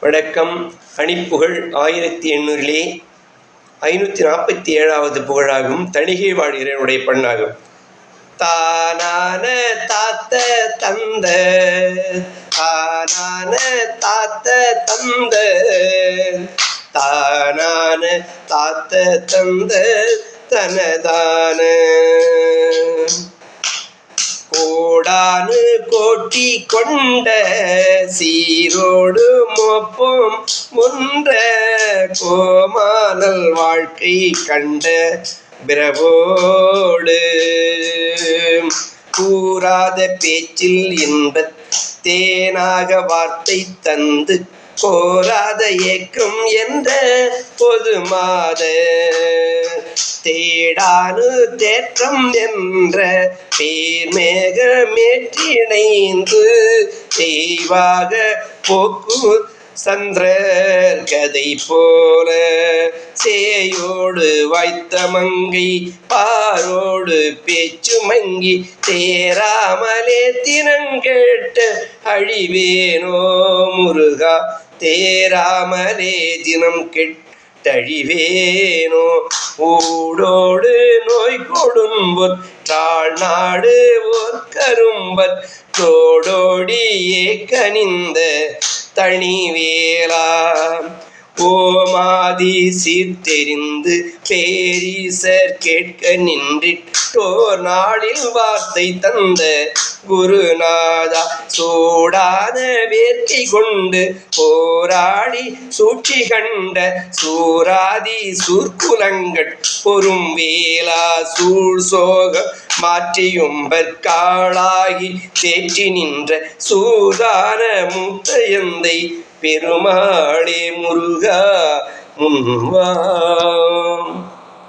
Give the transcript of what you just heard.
வணக்கம். அணிப்புகழ் ஆயிரத்தி எண்ணூறிலே ஐநூற்றி நாற்பத்தி ஏழாவது புகழாகும் தணிகை வாழ்கிறனுடைய பண்ணாகும். தானான தாத்த தந்த தானான தாத்த தந்த தானான தாத்த தந்த தனதான. கோடானு கோட்டி கொண்ட சீரோடு மொப்பம் முன்ற கோமானல் வாழ்க்கை கண்ட பிரபோடு கூறாத பேச்சில் இன்பத் தேனாக வார்த்தை தந்து கோராத ஏக்கம் என்ற பொது மாத தேடானு தேற்றம் என்ற பேர்மேக மேற்றிணைந்து தெய்வாக போக்கு சந்திர கதை போல சேயோடு வாய்த்த மங்கை பாரோடு பேச்சு மங்கி தேராமலே தினங்கேட்டு அழிவேனோ முருகா தேராமலே தினம் கெட்டழிவேனோ? ஊடோடு நோய் கொடும்பொற்றாள் நாடு ஓர் கரும்பற் தோடோடியே கனிந்த தனிவேலா. ஓமாதி சீர்தெரிந்து பேரீசர் கேட்க நின்றிட்டோர் நாளில் வார்த்தை தந்த குருநாதா சூடாத வேர்க்கை கொண்டு போராடி சூழ்ச்சி கண்ட சூராதி சூர்குலங்கள் பொறும் வேலா சூழ் சோக மாற்றியும் பற்காளாகி தேற்றி நின்ற சூதான முத்தையந்தை பெருமாளே முருகா முன்வா